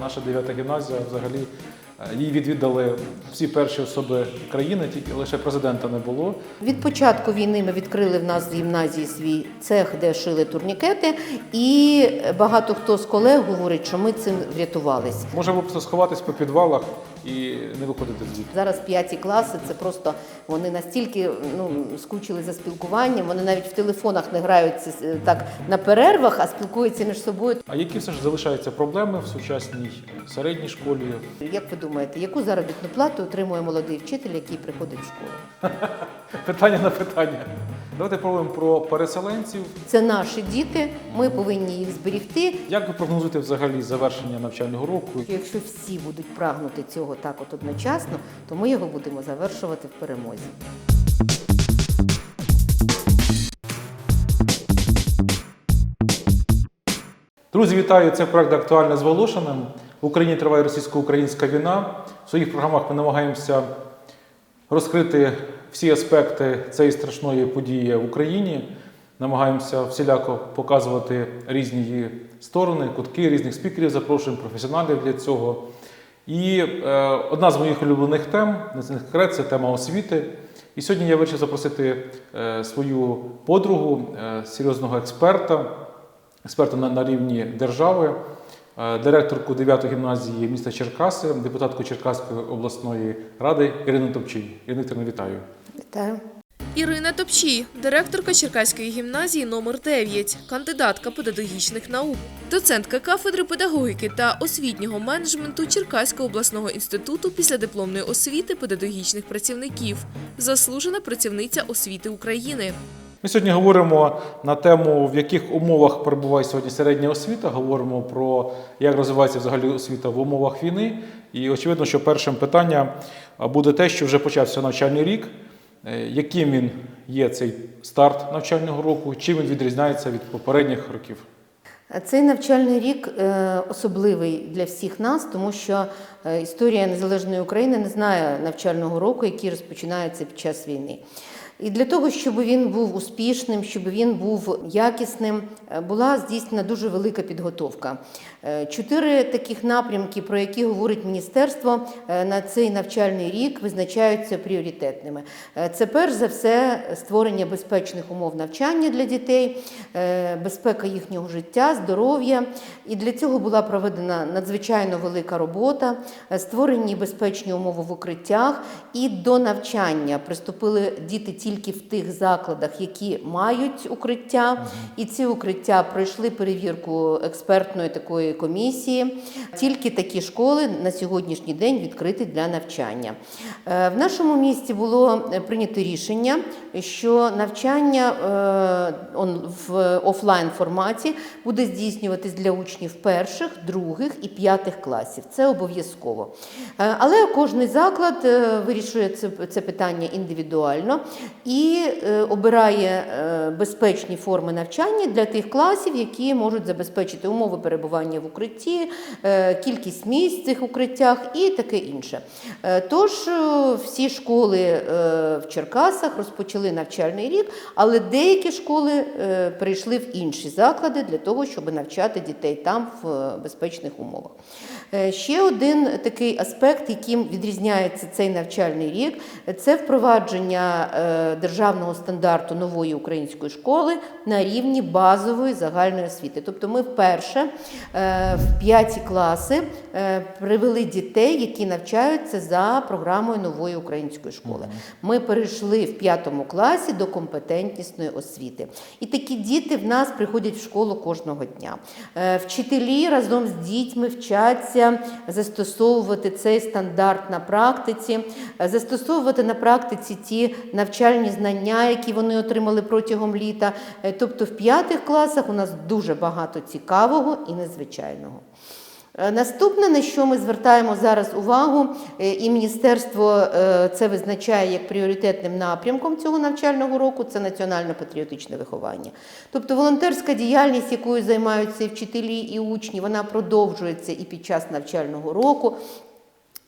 наша 9 гімназія взагалі е, її відвідали всі перші особи країни, тільки лише президента не було. Від початку війни ми відкрили в нас в гімназії свій цех, де шили турнікети, і багато хто з колег говорить, що ми цим врятувались. Можемо просто сховатись по підвалах і не виходити звідти. Зараз п'яті класи це просто вони настільки ну скучили за спілкуванням. Вони навіть в телефонах не граються е, так на перервах, а спілкуються між собою. А які все ж залишаються проблеми в сучасній середній школі? Як ви думаєте, яку заробітну плату отримує молодий вчитель, який приходить в школу? Питання на питання. Давайте поговоримо про переселенців. Це наші діти. Ми повинні їх зберегти. Як ви прогнозуєте взагалі завершення навчального року? Якщо всі будуть прагнути цього так от одночасно, то ми його будемо завершувати в перемозі. Друзі, вітаю! Це проект Актуальне з Волошиним. В Україні триває російсько-українська війна. В своїх програмах ми намагаємося розкрити всі аспекти цієї страшної події в Україні. Намагаємося всіляко показувати різні її сторони, кутки, різних спікерів, запрошуємо професіоналів для цього. І е, одна з моїх улюблених тем, секрет, це тема освіти. І сьогодні я вирішив запросити е, свою подругу, е, серйозного експерта, експерта на, на рівні держави, директорку 9 гімназії міста Черкаси, депутатку Черкаської обласної ради Ірину Топчій. Ірина Вікторівна, вітаю. Вітаю. Ірина Топчій, директорка Черкаської гімназії номер 9 кандидатка педагогічних наук, доцентка кафедри педагогіки та освітнього менеджменту Черкаського обласного інституту післядипломної освіти педагогічних працівників, заслужена працівниця освіти України. Ми сьогодні говоримо на тему, в яких умовах перебуває сьогодні середня освіта. Говоримо про як розвивається взагалі освіта в умовах війни. І очевидно, що першим питанням буде те, що вже почався навчальний рік. Е, Яким він є цей старт навчального року, чим він відрізняється від попередніх років? Цей навчальний рік е, особливий для всіх нас, тому що е, історія незалежної України не знає навчального року, який розпочинається під час війни. І для того, щоб він був успішним, щоб він був якісним, е, була здійснена дуже велика підготовка. Е, Чотири таких напрямки, про які говорить міністерство е, на цей навчальний рік, визначаються пріоритетними. Це перш за все створення безпечних умов навчання для дітей, безпека їхнього життя, здоров'я. І для цього була проведена надзвичайно велика робота, створені безпечні умови в укриттях, і до навчання приступили діти тільки в тих закладах, які мають укриття. І ці укриття пройшли перевірку експертної такої комісії. Тільки такі школи на сьогоднішній день відкриті для навчання. Е, В нашому місті було е, прийнято рішення, що навчання е, в офлайн форматі буде здійснюватись для учнів перших, других і п'ятих класів. Це обов'язково. Але кожний заклад вирішує це питання індивідуально і е, обирає е, безпечні форми навчання для тих класів, які можуть забезпечити умови перебування в укритті, е, кількість місць в цих укриттях і таке інше. Тож всі школи в Черкасах розпочали навчальний рік, але деякі школи перейшли в інші заклади для того, щоб навчати дітей там в безпечних умовах. Е, Ще один такий аспект, яким відрізняється цей навчальний рік, це впровадження е, державного стандарту нової української школи на рівні базової загальної освіти. Тобто ми вперше е, в п'яті класи привели дітей, які навчаються за програмою нової української школи. Ми перейшли в п'ятому класі до компетентнісної освіти. І такі діти в нас приходять в школу кожного дня. Вчителі разом з дітьми вчаться застосовувати цей стандарт на практиці, застосовувати на практиці ті навчальні знання, які вони отримали протягом літа. Е, Тобто в п'ятих класах у нас дуже багато цікавого і незвичайного. Е, Наступне, на що ми звертаємо зараз увагу, е, і міністерство е, це визначає як пріоритетним напрямком цього навчального року, це національно-патріотичне виховання. Тобто волонтерська діяльність, якою займаються і вчителі, і учні, вона продовжується і під час навчального року.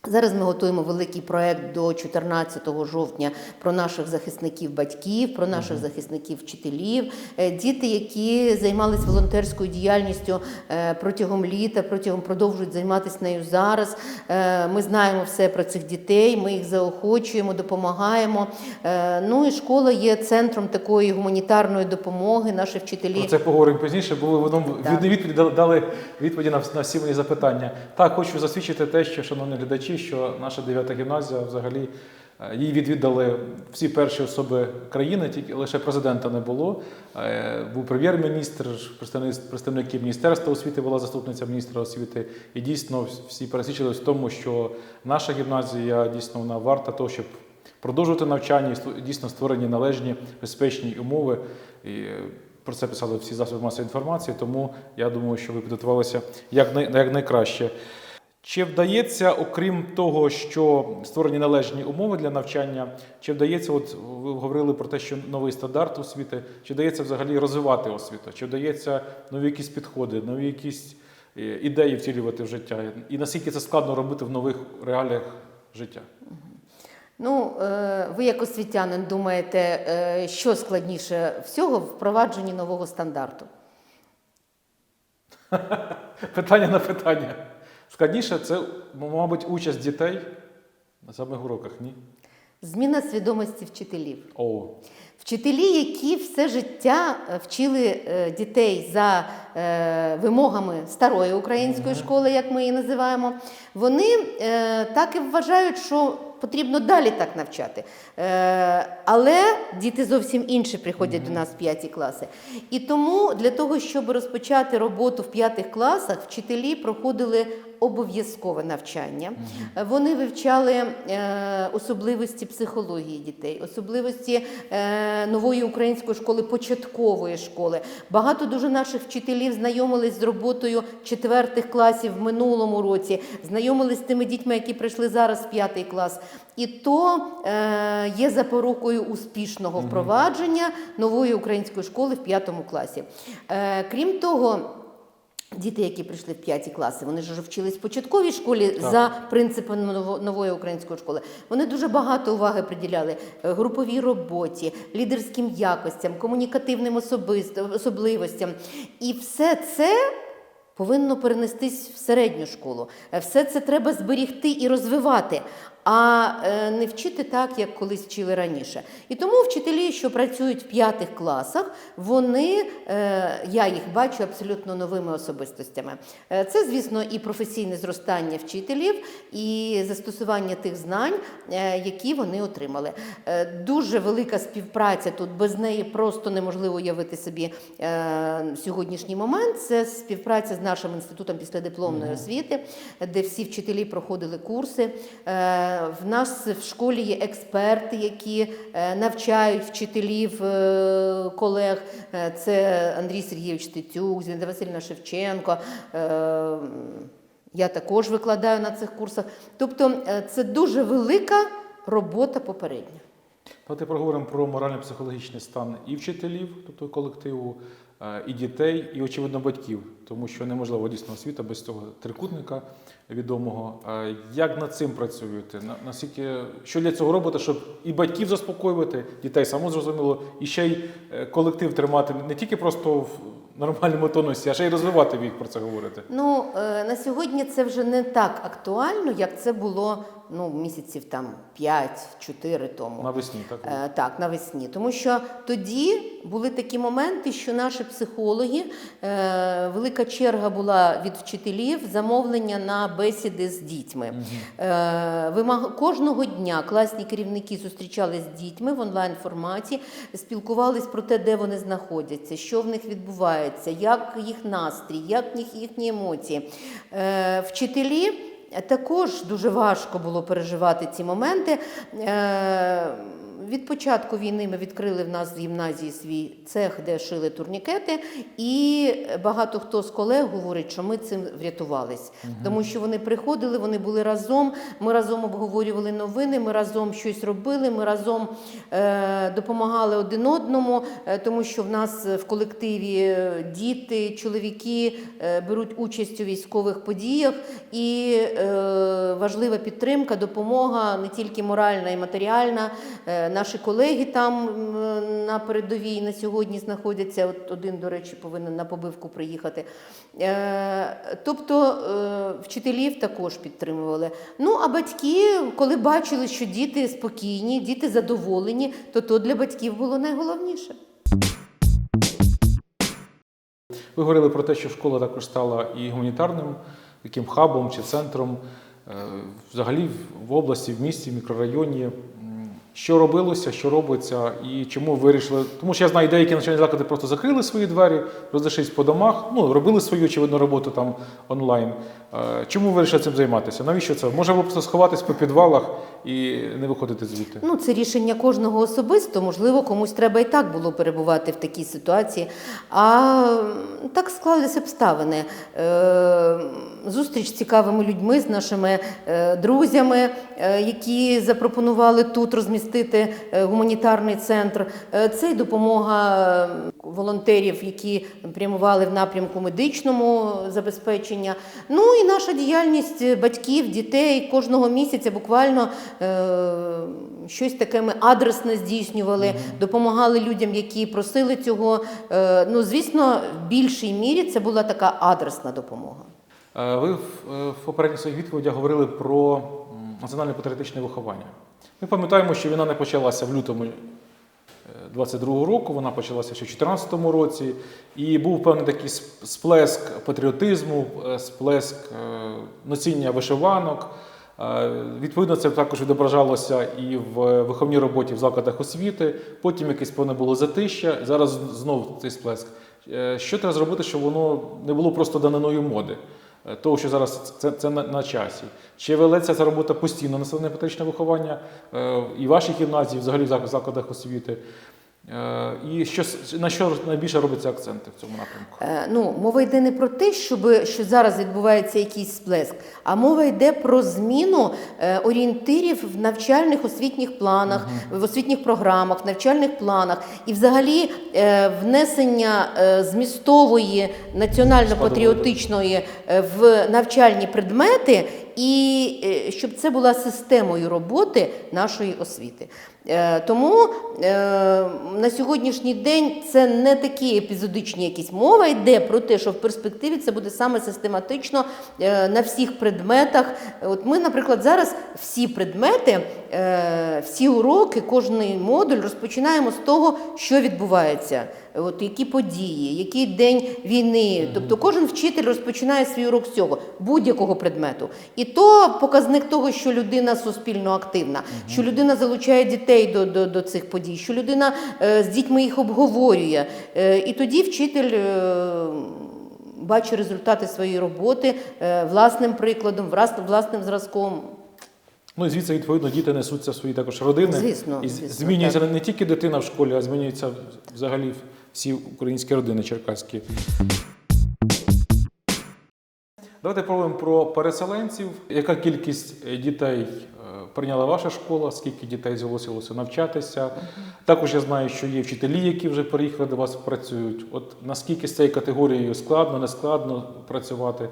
Зараз ми готуємо великий проект до 14 жовтня про наших захисників батьків, про наших захисників вчителів, Е, діти, які займалися волонтерською діяльністю е, протягом літа, протягом продовжують займатися нею зараз. Е, Ми знаємо все про цих дітей, ми їх заохочуємо, допомагаємо. Ну і школа є центром такої гуманітарної допомоги. Наші вчителі Про це поговоримо пізніше, бо ви одному відповіді дали- відповіді на всі мої запитання. Так, хочу засвідчити те, що, шановні глядачі, що наша 9 гімназія взагалі е, її відвідали всі перші особи країни, тільки лише президента не було. Е, Був прем'єр-міністр, представник- представники Міністерства освіти була заступниця міністра освіти. І дійсно всі пересвідчились в тому, що наша гімназія дійсно вона варта того, щоб продовжувати навчання і дійсно створені належні безпечні умови. І е, про це писали всі засоби масової інформації, тому я думаю, що ви підготувалися як найкраще. Чи вдається, окрім того, що створені належні умови для навчання, чи вдається, от ви говорили про те, що новий стандарт освіти, чи вдається взагалі розвивати освіту, чи вдається нові якісь підходи, нові якісь е, ідеї втілювати в життя? І наскільки це складно робити в нових реаліях життя? Ну, е, ви як освітянин думаєте, е, що складніше всього в впровадженні нового стандарту? Питання на питання. Складніше це, мабуть, участь дітей на самих уроках, ні? Зміна свідомості вчителів. О, Вчителі, які все життя е, вчили е, дітей за е, вимогами старої української школи, як ми її називаємо, вони так і вважають, що потрібно далі так навчати. Але діти зовсім інші приходять до нас в п'яті класи. І тому для того, щоб розпочати роботу в п'ятих класах, вчителі проходили обов'язкове навчання. Е, Вони вивчали е, особливості психології дітей, особливості е, нової української школи, початкової школи. Багато дуже наших вчителів знайомились з роботою четвертих класів в минулому році, знайомились з тими дітьми, які прийшли зараз в п'ятий клас. І то є запорукою успішного впровадження нової української школи в п'ятому класі. Крім того, Діти, які прийшли в п'яті класи, вони ж вже вчились в початковій школі Так. за принципами ново- нової української школи. Вони дуже багато уваги приділяли е, груповій роботі, лідерським якостям, комунікативним особливостям. І все це повинно перенестись в середню школу. Е, Все це треба зберігти і розвивати, а е, не вчити так, як колись вчили раніше. І тому вчителі, що працюють в п'ятих класах, вони, е, я їх бачу абсолютно новими особистостями. Е, Це, звісно, і професійне зростання вчителів, і застосування тих знань, які вони отримали. Дуже велика співпраця тут, без неї просто неможливо уявити собі сьогоднішній момент. Це співпраця з нашим інститутом післядипломної освіти, де всі вчителі проходили курси. Е, В нас в школі є експерти, які е, навчають вчителів е, колег. Це Андрій Сергійович Тетюк, Зінаїда Васильівна Шевченко. Я також викладаю на цих курсах. Тобто це дуже велика робота попередня. Давайте проговоримо про морально-психологічний стан і вчителів, тобто колективу, і дітей, і, очевидно, батьків, тому що неможливо дійсно освіта без цього трикутника відомого. Е, Як над цим працюєте? На- Наскільки що для цього робите, щоб і батьків заспокоювати, дітей само зрозуміло, і ще й е, колектив тримати не тільки просто в нормальному тонусі, а ще й розвивати вік про це говорити? Ну е, на сьогодні це вже не так актуально, як це було ну місяців там 5-4 тому. Навесні, так? Е, Так, навесні. Тому що тоді були такі моменти, що наші психологи, е, велика черга була від вчителів замовлення на бесіди з дітьми. Е, вимаг... Кожного дня класні керівники зустрічались з дітьми в онлайн форматі, спілкувались про те, де вони знаходяться, що в них відбувається, як їх настрій, як їхні емоції. Е, Вчителі. Також дуже важко було переживати ці моменти. Від початку війни ми відкрили в нас в гімназії свій цех, де шили турнікети, і багато хто з колег говорить, що ми цим врятувались, тому що вони приходили, вони були разом. Ми разом обговорювали новини, ми разом щось робили, ми разом е, допомагали один одному, е, тому що в нас в колективі е, діти, чоловіки е, беруть участь у військових подіях, і е, важлива підтримка, допомога не тільки моральна і матеріальна. Е, наші колеги там на передовій на сьогодні знаходяться. От один, до речі, повинен на побивку приїхати. Е, тобто е, вчителів також підтримували. Ну а батьки, коли бачили, що діти спокійні, діти задоволені, то то для батьків було найголовніше. Ви говорили про те, що школа також стала і гуманітарним таким хабом чи центром е, взагалі в області, в місті, в мікрорайоні. Що робилося, що робиться, і чому вирішили? Тому що я знаю, деякі навчальні заклади просто закрили свої двері, розійшлись по домах, ну робили свою очевидно роботу там онлайн. Е, Чому вирішили цим займатися? Навіщо це? Може ви просто сховатись по підвалах і не виходити звідти? Ну, це рішення кожного особисто. Можливо, комусь треба і так було перебувати в такій ситуації. А так склалися обставини. Е, Зустріч з цікавими людьми, з нашими е, друзями, які запропонували тут розмістити е, гуманітарний центр. Е, Це й допомога е, волонтерів, які прямували в напрямку медичному забезпечення. Ну і наша діяльність батьків, дітей кожного місяця буквально щось таке ми адресно здійснювали, допомагали людям, які просили цього. Ну, звісно, в більшій мірі це була така адресна допомога. Ви в, в попередніх своїх відповідях говорили про м, національне патріотичне виховання. Ми пам'ятаємо, що війна не почалася в лютому 22-го року, вона почалася ще в 2014 році, і був певний такий сплеск патріотизму, е, сплеск е, носіння вишиванок. Е, Відповідно, це також відображалося і в виховній роботі в закладах освіти. Потім якесь певне було затища. Зараз знов цей сплеск. Е, Що треба зробити, щоб воно не було просто даниною моди? Е, Того, що зараз це, це на, на часі. Чи велеться ця робота постійно населене патріотичне виховання е, і в вашій гімназії, взагалі в закладах освіти? Е, І що, на що найбільше робиться акценти в цьому напрямку? Е, Ну, мова йде не про те, щоб, що зараз відбувається якийсь сплеск, а мова йде про зміну е, орієнтирів в навчальних освітніх планах, в освітніх програмах, в навчальних планах і взагалі внесення змістової національно-патріотичної в навчальні предмети. І щоб це була системою роботи нашої освіти. Е, Тому е, на сьогоднішній день це не такі епізодичні якісь мова йде про те, що в перспективі це буде саме систематично е, на всіх предметах. От ми, наприклад, зараз всі предмети, всі уроки, кожний модуль розпочинаємо з того, що відбувається. От які події, який день війни. Тобто кожен вчитель розпочинає свій урок з цього, будь-якого предмету. І то показник того, що людина суспільно активна, що людина залучає дітей до, до, до цих подій, що людина е, з дітьми їх обговорює. Е, і тоді вчитель. Е, Бачить результати своєї роботи е, власним прикладом, влас- власним зразком. Ну і звідси, відповідно, діти несуться в свої також родини. Звісно, і звісно, змінюється не тільки дитина в школі, а змінюються взагалі всі українські родини черкаські. Давайте поговоримо про переселенців. Яка кількість е, дітей е, прийняла ваша школа? Скільки дітей зголосилося навчатися? Також я знаю, що є вчителі, які вже приїхали до вас працюють. От наскільки з цією категорією складно, не складно працювати?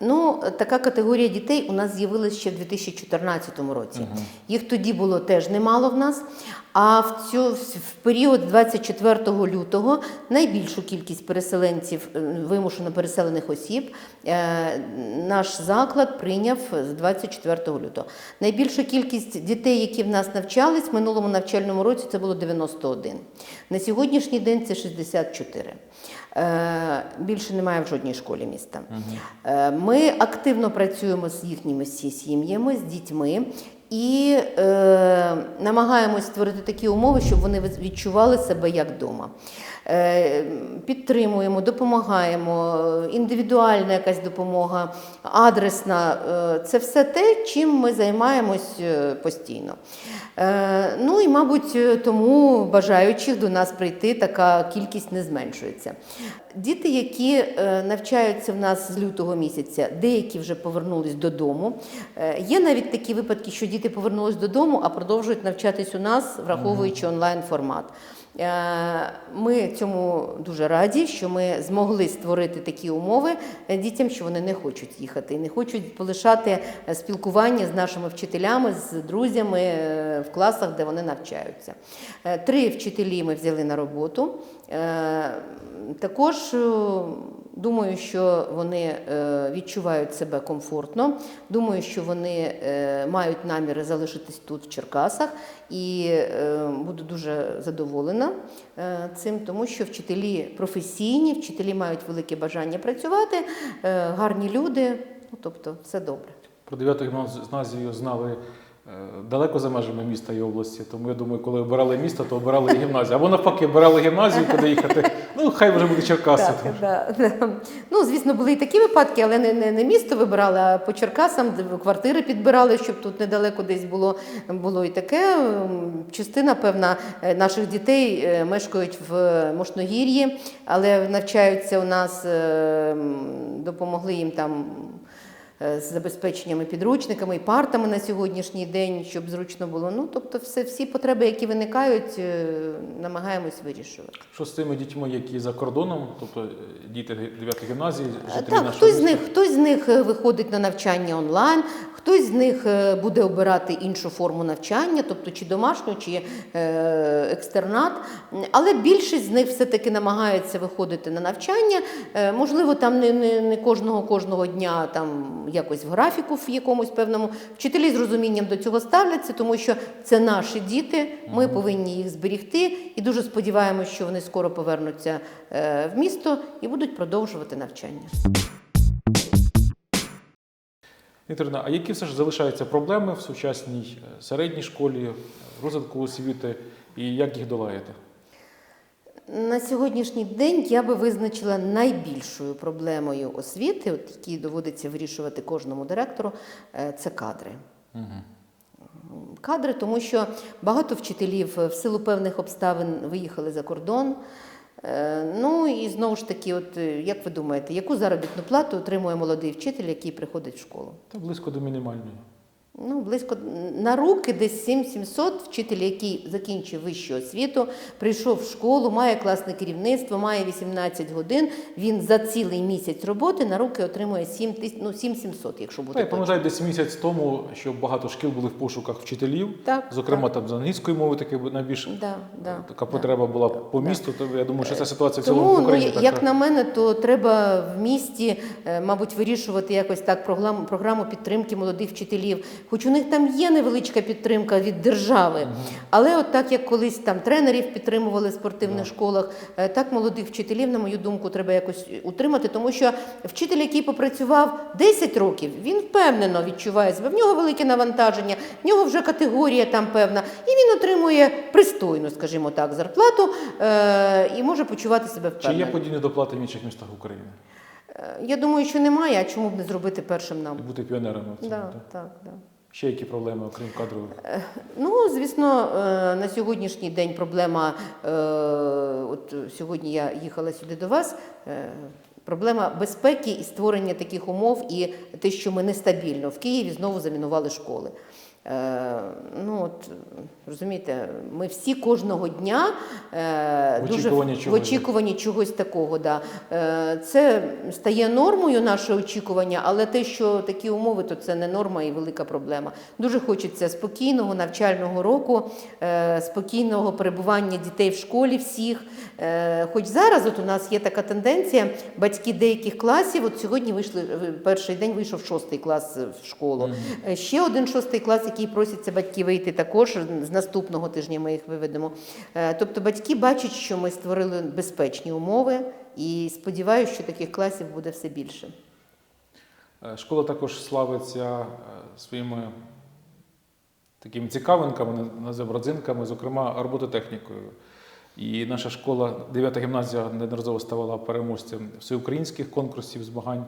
Ну, така категорія дітей у нас з'явилася ще в 2014 році. Їх тоді було теж немало в нас. А в цю в період з 24 лютого найбільшу кількість переселенців, е, вимушено переселених осіб, е, наш заклад прийняв з 24 лютого. Найбільша кількість дітей, які в нас навчались в минулому навчальному році, це було 91. На сьогоднішній день це 64. Е, Більше немає в жодній школі міста. Е, Ми активно працюємо з їхніми всі сім'ями, з дітьми і е, намагаємось створити такі умови, щоб вони відчували себе як вдома. Е, Підтримуємо, допомагаємо, індивідуальна якась допомога, адресна е, це все те, чим ми займаємось е, постійно. Ну і, мабуть, тому бажаючих до нас прийти така кількість не зменшується. Діти, які навчаються в нас з лютого місяця, деякі вже повернулись додому. Є навіть такі випадки, що діти повернулись додому, а продовжують навчатись у нас, враховуючи онлайн формат. Е, Ми цьому дуже раді, що ми змогли створити такі умови дітям, що вони не хочуть їхати і не хочуть полишати спілкування з нашими вчителями, з друзями е, в класах, де вони навчаються. Е, Три вчителі ми взяли на роботу. Е, Також е, думаю, що вони е, відчувають себе комфортно. Думаю, що вони мають наміри залишитись тут, в Черкасах, і буду дуже задоволена цим, тому що вчителі професійні, вчителі мають велике бажання працювати, гарні люди. Ну, тобто, все добре. Про 9 гімназію знали далеко за межами міста і області. Тому я думаю, коли обирали місто, то обирали і гімназію. Або навпаки, обирали гімназію, куди їхати. Ну, хай вже буде Черкаси. Так, да. Ну, звісно, були і такі випадки, але не, не, не місто вибирали, а по Черкасам квартири підбирали, щоб тут недалеко десь було, було і таке. Частина, певна, е, наших дітей е, мешкають в Мошногір'ї, але навчаються у нас, е, допомогли їм там. Е, З забезпеченнями підручниками і партами на сьогоднішній день, щоб зручно було. Ну, тобто, все, всі потреби, які виникають, е, намагаємось вирішувати. Що з тими дітьми, які за кордоном, тобто е, діти 9 гімназії, жителі Так, нашого хтось з них, хтось з них виходить на навчання онлайн, хтось з них буде обирати іншу форму навчання, тобто чи домашню, чи екстернат. Але більшість з них все-таки намагаються виходити на навчання. Можливо, там не, не, не кожного кожного дня там якось в графіку в якомусь певному. Вчителі з розумінням до цього ставляться, тому що це наші діти. Ми повинні їх зберігти і дуже сподіваємося, що вони скоро повернуться е, в місто і будуть продовжувати навчання. Вікторина, а які все ж залишаються проблеми в сучасній е, середній школі, розвитку освіти і як їх долаєте? На сьогоднішній день я би визначила найбільшою проблемою освіти, от які доводиться вирішувати кожному директору, е, це кадри. Кадри, тому що багато вчителів е, в силу певних обставин виїхали за кордон. Е, Ну і знову ж таки, от як ви думаєте, яку заробітну плату отримує молодий вчитель, який приходить в школу? Та близько до мінімальної. Ну, близько на руки десь 7-700 вчитель, який закінчив вищу освіту, прийшов в школу, має класне керівництво, має 18 годин. Він за цілий місяць роботи на руки отримує 7 тисяч, ну 7-700, якщо Та буде. я пам'ятаю десь місяць тому, що багато шкіл були в пошуках вчителів. Так, Зокрема, там з англійської мови таки найбільш Да, да, така да. потреба була по місту. То я думаю, що ця ситуація в Тому, цілому в ну, Україні як така. на мене, то треба в місті, е, мабуть, вирішувати якось так програму, програму підтримки молодих вчителів. Хоч у них там є невеличка підтримка від держави, але от так як колись там тренерів підтримували в спортивних школах, е, так молодих вчителів, на мою думку, треба якось утримати, тому що вчитель, який попрацював 10 років, він впевнено відчуває себе. В нього велике навантаження, в нього вже категорія там певна, і він отримує пристойну, скажімо так, зарплату е, і може почувати себе Чи впевнено. є подібні доплати в інших містах України? Е, Я думаю, що немає, а чому б не зробити першим нам? Бути піонерами в цьому? Да, так? так, да. Ще які проблеми, окрім кадрових? Ну, звісно, е, на сьогоднішній день проблема. е, От сьогодні я їхала сюди до вас. е, Проблема безпеки і створення таких умов, і те, що ми нестабільно в Києві знову замінували школи. Е, Ну от розумієте, ми всі кожного дня е, В дуже очікуванні в чогось. очікуванні чогось такого. Да. Е, Це стає нормою наше очікування, але те, що такі умови, то це не норма і велика проблема. Дуже хочеться спокійного навчального року, е, спокійного перебування дітей в школі всіх. Е, Хоч зараз от у нас є така тенденція, батьки деяких класів, от сьогодні вийшли перший день вийшов шостий клас в школу. Ще один шостий клас, який просяться батьки вийти також з наступного тижня. Ми їх виведемо. Е, Тобто батьки бачать, що ми створили безпечні умови, і сподіваюся, що таких класів буде все більше. Е, Школа також славиться е, своїми такими цікавинками, родзинками, зокрема робототехнікою. І наша школа, 9 гімназія, неодноразово ставала переможцем всеукраїнських конкурсів змагань,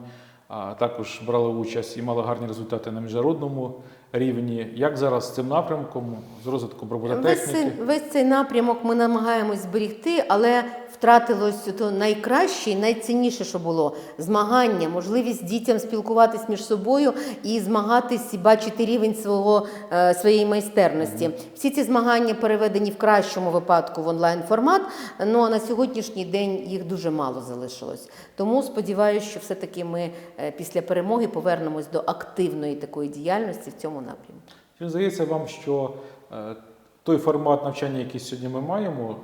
також брала участь і мала гарні результати на міжнародному рівні. Як зараз з цим напрямком, з розвитком Весь робототехніки? цей, весь цей напрямок ми намагаємось зберігти, але втратилось то найкраще і найцінніше, що було змагання, можливість дітям спілкуватись між собою і змагатись, і бачити рівень свого, е, своєї майстерності. Всі ці змагання переведені в кращому випадку в онлайн формат. Ну а на сьогоднішній день їх дуже мало залишилось. Тому сподіваюся, що все-таки ми е, після перемоги повернемось до активної такої діяльності в цьому напрямку. Чи здається вам, що е, той формат навчання, який сьогодні ми маємо,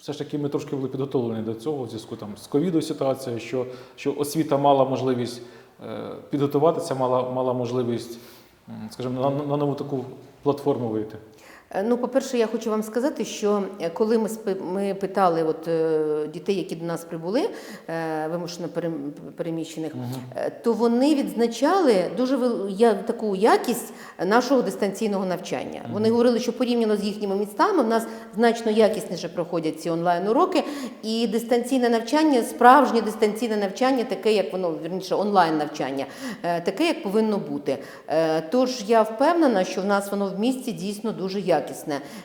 все ж таки ми трошки були підготовлені до цього в зв'язку там, з ковідою ситуацією, що, що освіта мала можливість е, підготуватися, мала, мала можливість, скажімо, на, на нову таку платформу вийти. Е, Ну, по-перше, я хочу вам сказати, що е, коли ми ми питали от, е, дітей, які до нас прибули, вимушено переміщених, е, то вони відзначали дуже вел- я- таку якість нашого дистанційного навчання. Вони говорили, що порівняно з їхніми містами в нас значно якісніше проходять ці онлайн-уроки, і дистанційне навчання, справжнє дистанційне навчання, таке, як воно вірніше, онлайн навчання, таке, як повинно бути. Тож я впевнена, що в нас воно в місті дійсно дуже якісне,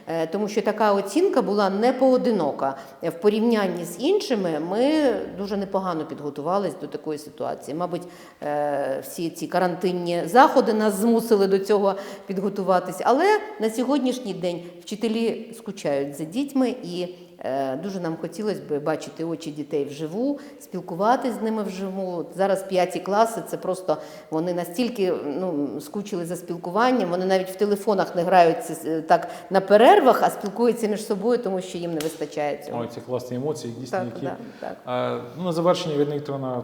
е, тому що така оцінка була не поодинока. В порівнянні з іншими ми дуже непогано підготувалися до такої ситуації. Мабуть, е, всі ці карантинні заходи нас змусили до цього підготуватись. Але на сьогоднішній день вчителі скучають за дітьми і. Е, Дуже нам хотілося б бачити очі дітей вживу, спілкуватися з ними вживу. Зараз п'яті класи це просто вони настільки ну, скучили за спілкуванням. Вони навіть в телефонах не граються е, так на перервах, а спілкуються між собою, тому що їм не вистачає цього. Ой, ці класні емоції, дійсно, Так, які. да, так. А, ну, на завершення, Вірна Вікторовна,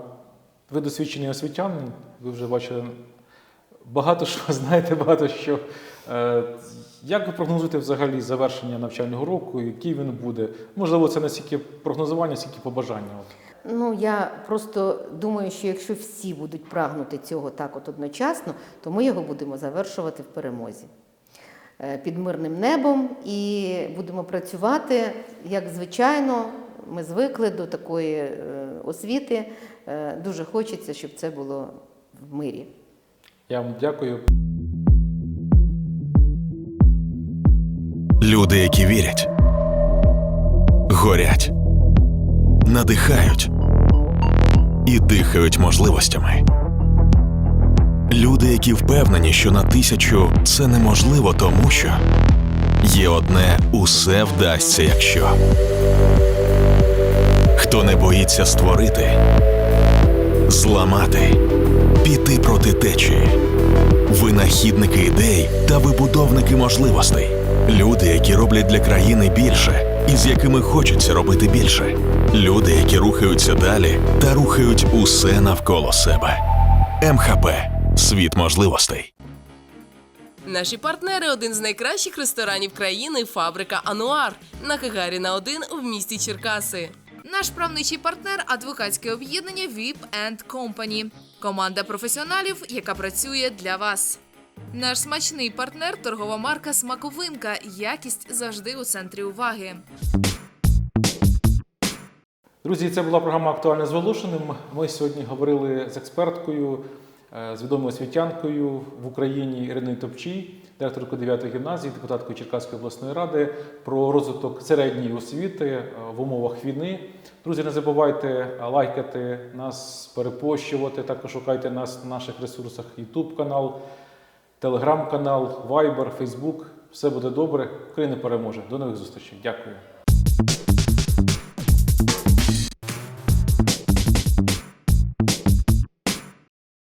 ви досвідчений освітянин, ви вже бачили багато що, знаєте багато що. Е, Як ви прогнозуєте взагалі завершення навчального року, який він буде? Можливо, це не стільки прогнозування, скільки побажання. Ну я просто думаю, що якщо всі будуть прагнути цього так от одночасно, то ми його будемо завершувати в перемозі. Е, Під мирним небом і будемо працювати, як звичайно, ми звикли до такої е, освіти. Дуже хочеться, щоб це було в мирі. Я вам дякую. Люди, які вірять, горять, надихають і дихають можливостями. Люди, які впевнені, що на тисячу це неможливо, тому що є одне усе вдасться, якщо хто не боїться створити, зламати, піти проти течії, винахідники ідей та вибудовники можливостей. Люди, які роблять для країни більше, і з якими хочеться робити більше. Люди, які рухаються далі та рухають усе навколо себе. МХП світ можливостей. Наші партнери один з найкращих ресторанів країни фабрика Ануар на Гагаріна 1 в місті Черкаси. Наш правничий партнер адвокатське об'єднання VIP Company. Команда професіоналів, яка працює для вас. Наш смачний партнер торгова марка Смаковинка. Якість завжди у центрі уваги. Друзі, це була програма Актуальна з Волошиним. Ми сьогодні говорили з експерткою, е, з відомою освітянкою в Україні Іриною Топчій, директоркою 9 гімназії, депутаткою Черкаської обласної ради про розвиток середньої освіти е, в умовах війни. Друзі, не забувайте лайкати нас, перепощувати. Також шукайте нас на наших ресурсах YouTube канал, Telegram канал, Viber, Facebook. Все буде добре. Україна переможе. До нових зустрічей. Дякую.